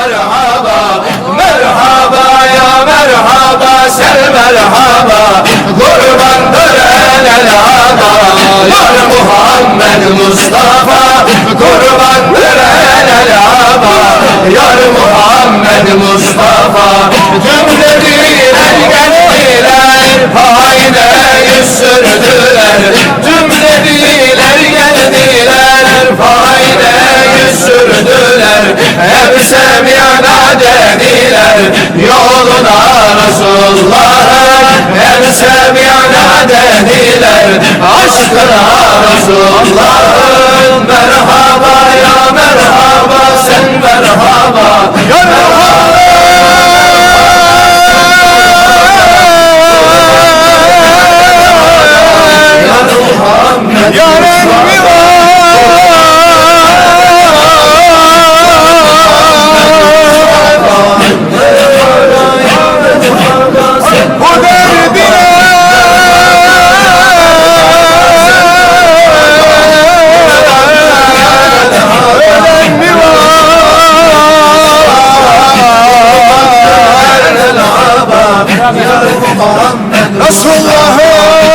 merhaba Merhaba ya merhaba Sel merhaba. Kurbandır el el haba Yar Muhammed Mustafa. Kurbandır el el haba Yar Muhammed Mustafa. seviyana dediler Yoluna Resulullah'a El seviyana dediler Aşkına Resulullah'ın Merhaba ya merhaba sen merhaba. Resulullah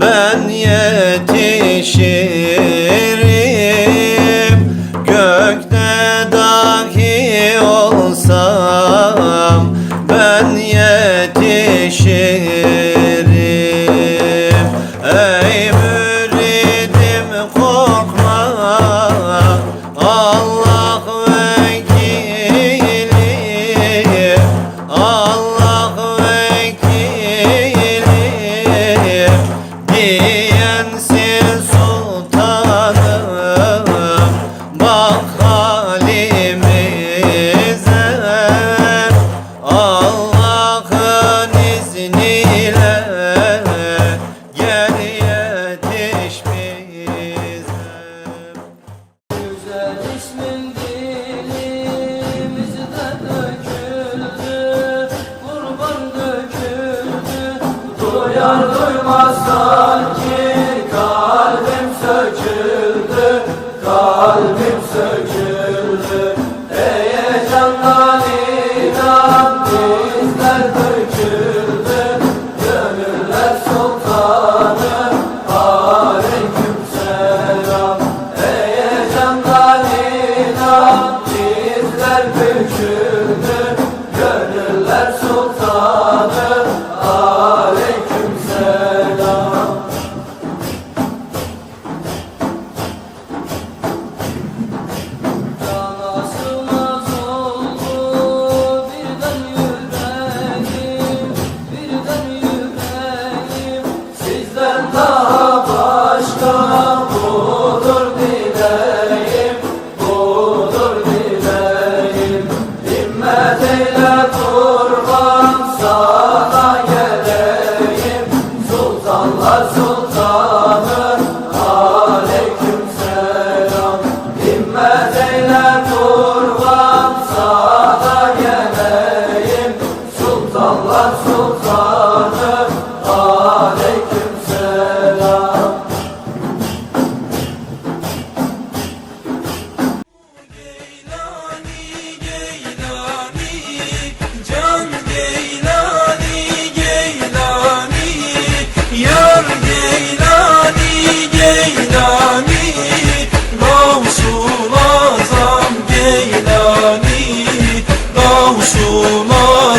ben yetişir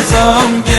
Azam